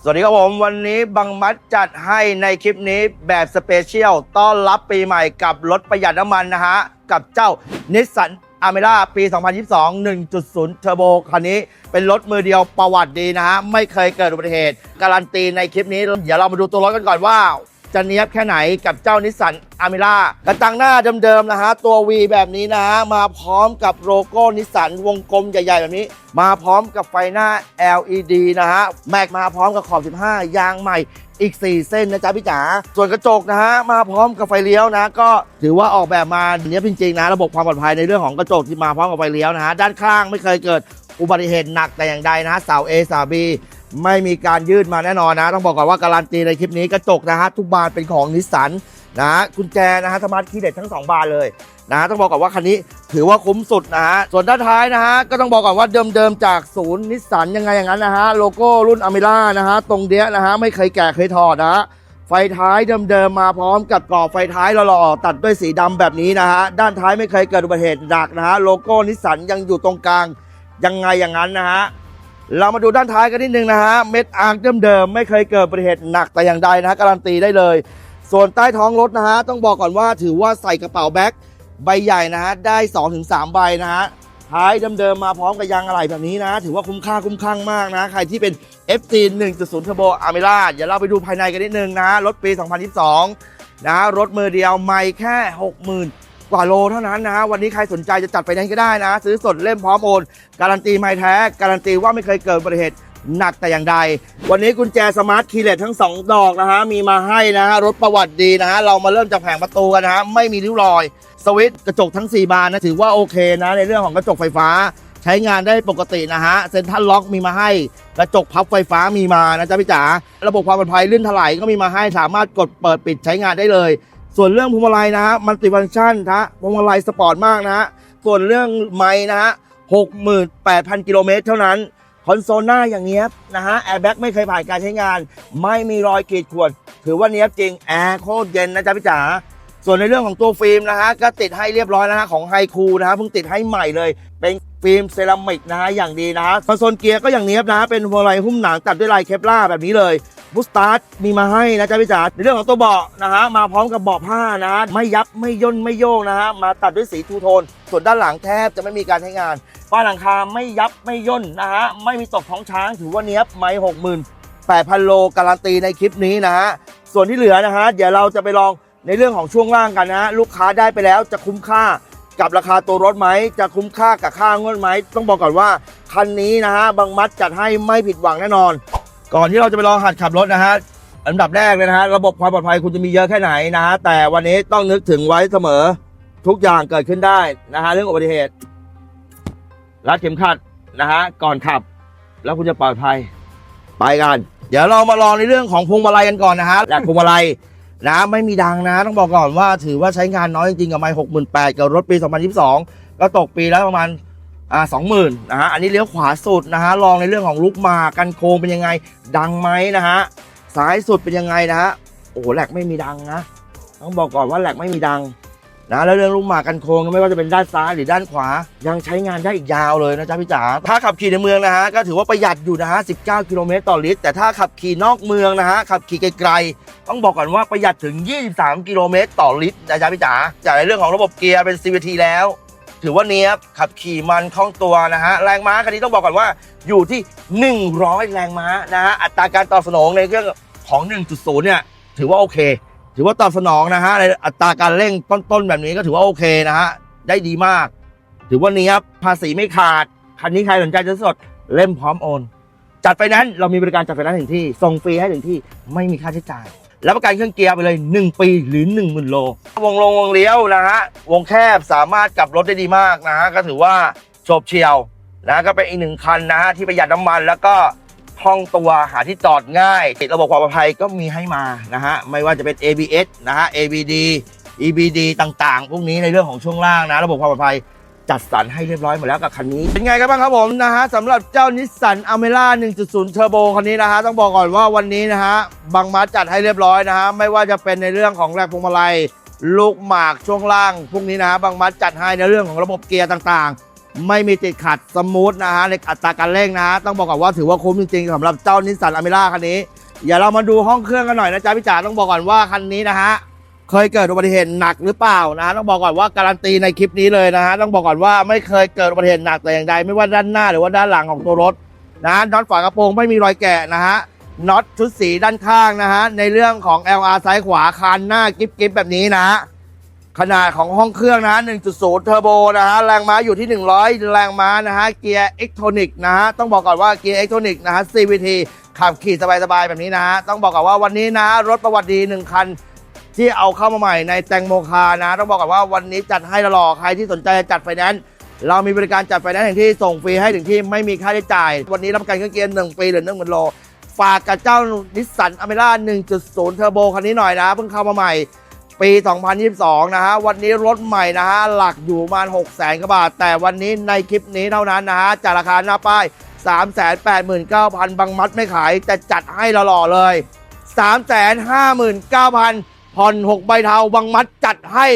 สวัสดีครับผม วันนี้บังมัดจัดให้ในคลิปนี้แบบสเปเชียลต้อนรับปีใหม่กับรถประหยัดน้ำมันนะฮะ กับเจ้านิสสันอเมร่าปี 2022 1.0 เทอร์โบคันนี้เป็นรถมือเดียวประวัติดีนะฮะ ไม่เคยเกิดอุบัติเหตุ การันตีในคลิปนี้ เดี๋ยวเรามาดูตัวรถกันก่อนว่า จะเนี้ยบแค่ไหนกับเจ้านิสสันอเมร่ากระจังหน้าเดิมๆนะฮะตัว V แบบนี้นะฮะมาพร้อมกับโลโก้นิสสันวงกลมใหญ่ ๆ แบบนี้ มาพร้อมกับไฟหน้า LED นะฮะแม็กมาพร้อมกับขอบ 15 ยางใหม่อีก 4 เส้นนะจ๊ะพี่จ๋า ส่วนกระจกนะฮะมาพร้อมกับไฟเลี้ยวนะ ก็ถือว่าออกแบบมาเนี้ยจริงๆนะ ระบบความปลอดภัยในเรื่องของกระจกที่มาพร้อมกับไฟเลี้ยวนะฮะด้านข้างไม่เคยเกิดอุบัติเหตุหนักแต่อย่างใดนะฮะเสา A เสา B ไม่มีการยืดมาแน่นอนนะ ต้องบอกก่อนว่าการันตีในคลิปนี้กระจกนะฮะทุกบานเป็นของนิสสันนะฮะกุญแจนะฮะสมาร์ทคีย์เด็ดทั้งสองบานเลยนะฮะต้องบอกก่อนว่าคันนี้ถือว่าคุ้มสุดนะฮะส่วนด้านท้ายนะฮะก็ต้องบอกก่อนว่าเดิมๆจากศูนย์นิสสันยังไงอย่างนั้นนะฮะโลโก้รุ่นอเมร่านะฮะตรงเนี้ยนะฮะไม่เคยแก่เคยถอดนะฮะไฟท้ายเดิมๆมาพร้อมกับกรอบไฟท้ายหล่อๆตัดด้วยสีดำแบบนี้นะฮะด้านท้ายไม่เคยเกิดอุบัติเหตุหนักนะฮะโลโก้นิสสันยังอยู่ตรงกลางยังไงอย่างนั้นนะฮะ เรามาดูด้านท้ายกันนิดนึงนะฮะ เม็ดอาร์คเดิมๆไม่เคยเกิดอุบัติเหตุหนักแต่อย่างใดนะฮะการันตีได้เลย ส่วนใต้ท้องรถนะฮะ ต้องบอกก่อนว่าถือว่าใส่กระเป๋าแบ็คใบใหญ่นะฮะ ได้ 2-3 ใบนะฮะ ท้ายเดิมๆมาพร้อมกับยางอะไหล่แบบนี้นะ ถือว่าคุ้มค่าคุ้มคลั่งมากนะ ใครที่เป็น FT 1.0 Turbo Amera เดี๋ยวเราไปดูภายในกันนิดนึงนะรถปี 2022 นะรถมือเดียวไม่แค่60,000 กว่าโลเท่านั้นนะฮะวันนี้ใครสนใจจะจัดไปนั้นก็ได้นะ ซื้อสดเล่มพร้อมโอน การันตีไม่แท้ การันตีว่าไม่เคยเกิดอุบัติเหตุหนักแต่อย่างใด วันนี้กุญแจสมาร์ทคีย์เลสทั้ง 2 ดอกนะฮะ มีมาให้นะฮะ รถประวัติดีนะฮะ เรามาเริ่มจากแผงประตูกันนะฮะ ไม่มีริ้วรอย สวิตช์กระจกทั้ง 4 บานนะ ถือว่าโอเคนะ ในเรื่องของกระจกไฟฟ้า ใช้งานได้ปกตินะฮะ เซ็นทรัลล็อกมีมาให้ กระจกพับไฟฟ้ามีมานะจ๊ะพี่จ๋า ระบบความปลอดภัยลื่นถลายก็มีมาให้ สามารถกดเปิดปิดใช้งานได้เลย ส่วนเรื่องพวงมาลัยนะฮะมันติฟังก์ชันนะพวงมาลัยสปอร์ตมากนะฮะส่วนเรื่องไม้นะฮะ68,000กิโลเมตรเท่านั้น คอนโซลหน้าอย่างเนี้ยนะฮะแอร์แบ็กไม่เคยผ่านการใช้งาน ไม่มีรอยกรีดข่วน ถือว่าเนี้ยจริง แอร์โคตรเย็นนะจ๊ะพี่จ๋าส่วนในเรื่องของตัวฟิล์มนะฮะก็ติดให้เรียบร้อยแล้วนะฮะของไฮคูนะฮะเพิ่งติดให้ใหม่เลย เป็นฟิล์มเซรามิกนะฮะอย่างดีนะฮะคอนโซลเกียร์ก็อย่างเนี้ยนะฮะเป็นพวงมาลัยหุ้มหนังตัดด้วยลายเคปล่าแบบนี้เลย บูสตาร์ทมีมาให้นะจ๊ะพี่จ๋าในเรื่องของตัวเบาะนะฮะมาพร้อมกับเบาะผ้านะฮะไม่ยับไม่ย่นไม่โยกนะฮะมาตัดด้วยสีทูโทน ส่วนด้านหลังแทบจะไม่มีการใช้งานฝ้าหลังคาไม่ยับไม่ย่นนะฮะไม่มีตกท้องช้างถือว่าเนี้ยบไม่หกหมื่นแปดพันโลการันตีในคลิปนี้นะฮะส่วนที่เหลือนะฮะเดี๋ยวเราจะไปลองในเรื่องของช่วงล่างกันนะฮะลูกค้าได้ไปแล้วจะคุ้มค่ากับราคาตัวรถไหมจะคุ้มค่ากับค่างวดไหมต้องบอกก่อนว่าคันนี้นะฮะบางมัดจัดให้ไม่ผิดหวังแน่นอน ก่อนที่เราจะไปลองหัดขับรถนะฮะอันดับแรกเลยนะฮะระบบความปลอดภัยคุณจะมีเยอะแค่ไหนนะฮะแต่วันนี้ต้องนึกถึงไว้เสมอทุกอย่างเกิดขึ้นได้นะฮะเรื่องอุบัติเหตุรัดเข็มขัดนะฮะก่อนขับ แล้วคุณจะปลอดภัยไปกัน เดี๋ยวเรามาลองในเรื่องของพวงมาลัยกันก่อนนะฮะแหลกพวงมาลัยนะไม่มีดังนะ ต้องบอกก่อนว่าถือว่าใช้งานน้อยจริงๆกับไมค์หกหมื่นแปดกับรถปี 2022 ก็ตกปีแล้วประมาณ อ่าสองหมื่นนะฮะอันนี้เลี้ยวขวาสุดนะฮะลองในเรื่องของลุกมากันโค้งเป็นยังไง ดังไหมนะฮะซ้ายสุดเป็นยังไงนะฮะโอ้โหแหลกไม่มีดังนะต้องบอกก่อนว่าแหลกไม่มีดังนะแล้วเรื่องลุกมากันโค้งไม่ว่าจะเป็นด้านซ้ายหรือด้านขวา ยังใช้งานได้อีกยาวเลยนะจ๊ะพี่จ๋าถ้าขับขี่ในเมืองนะฮะก็ถือว่าประหยัดอยู่นะฮะ 19 กิโลเมตรต่อลิตร แต่ถ้าขับขี่นอกเมืองนะฮะขับขี่ไกลๆ ต้องบอกก่อนว่าประหยัดถึง 23 กิโลเมตรต่อลิตรนะจ๊ะพี่จ๋าจากในเรื่องของระบบเกียร์เป็น CVT แล้ว ถือว่าเนี้ยบขับขี่มันคล่องตัวนะฮะแรงม้าคันนี้ต้องบอกก่อนว่าอยู่ที่ 100 แรงม้านะฮะอัตราการตอบสนองในเรื่องของ 1.0 เนี่ยถือว่าโอเค ถือว่าตอบสนองนะฮะในอัตราการเร่งต้นๆ แบบนี้ก็ถือว่าโอเคนะฮะได้ดีมาก ถือว่าเนี้ยบภาษีไม่ขาด คันนี้ใครสนใจจะสดเล่มพร้อมโอนจัดไฟแนั้นซ์เรามีบริการจัดไฟแนั้นซ์ถึงที่ ส่งฟรีให้ถึงที่ ไม่มีค่าใช้จ่าย แล้วประกันเครื่องเกียร์ไปเลย 1 ปีหรือ 1 0,000 โล วงลงวงเลี้ยวนะฮะ วงแคบสามารถกลับรถได้ดีมากนะฮะ ก็ถือว่าโฉบเฉียวนะก็เป็นอีกหนึ่งคันนะฮะ ที่ประหยัดน้ำมันแล้วก็คล่องตัวหาที่จอดง่ายติดระบบความปลอดภัยก็มีให้มานะฮะ ไม่ว่าจะเป็น ABS นะฮะ ABD EBD ต่างๆ พวกนี้ในเรื่องของช่วงล่างนะ ระบบความปลอดภัย จัดสรรให้เรียบร้อยหมดแล้วกับคันนี้ เป็นไงกันบ้างครับผมนะฮะสำหรับเจ้านิสสันอเมร่า1.0 เทอร์โบคันนี้นะฮะต้องบอกก่อนว่าวันนี้นะฮะบางมาจัดให้เรียบร้อยนะฮะไม่ว่าจะเป็นในเรื่องของแรงพวงมาลัยลูกหมากช่วงล่างพวกนี้นะฮะบางมัดจัดให้ในเรื่องของระบบเกียร์ต่างๆ ไม่มีติดขัดสมูทนะฮะในอัตราการเร่งนะฮะต้องบอกก่อนว่าถือว่าคุ้มจริงๆสำหรับเจ้านิสสันอเมร่าคันนี้อย่าเรามาดูห้องเครื่องกันหน่อยนะจ๊ะพี่จ๋าต้องบอกก่อนว่าคันนี้นะฮะ เคยเกิดอุบัติเหตุหนักหรือเปล่านะฮะต้องบอกก่อนว่าการันตีในคลิปนี้เลยนะฮะต้องบอกก่อนว่าไม่เคยเกิดอุบัติเหตุหนักแต่อย่างใดไม่ว่าด้านหน้าหรือว่าด้านหลังของตัวรถนะฮะน็อตฝากระโปรงไม่มีรอยแกะนะฮะน็อตชุดสีด้านข้างนะฮะในเรื่องของ LR ซ้ายขวาคานหน้ากิ๊บกิ๊บแบบนี้นะฮะขนาดของห้องเครื่องนะฮะ1.0 เทอร์โบนะฮะแรงม้าอยู่ที่ 100 แรงม้านะฮะเกียร์เอ็กโทนิกนะฮะต้องบอกก่อนว่าเกียร์เอ็กโทนิกนะฮะ CVT ขับขี่สบายๆแบบนี้นะฮะต้องบอกก่อนว่าวันนี้นะฮะรถประวัติดี 1 คัน ที่เอาเข้ามาใหม่ในแตงโมคานะ ต้องบอกก่อนว่าวันนี้จัดให้ตลอดใครที่สนใจจัดไฟแนนซ์เรามีบริการจัดไฟแนนซ์ถึงที่ส่งฟรีให้ถึงที่ไม่มีค่าใช้จ่าย วันนี้รับประกันเครื่องเกียร์1ปีหรือ1 0,000โลฝากกับเจ้านิสสันอเมร่า1.0 เทอร์โบคันนี้หน่อยนะ เพิ่งเข้ามาใหม่ ปี 2022 นะฮะ วันนี้รถใหม่นะฮะ หลักอยู่ประมาณ6 0 0 0 0 0กว่าบาท แต่วันนี้ในคลิปนี้เท่านั้นนะฮะจากราคาหน้าป้าย 389,000 บางมัดไม่ขาย แต่จัดให้หล่อๆเลย 359,000 ผ่อน6ใบเทาบางมัดจัดให้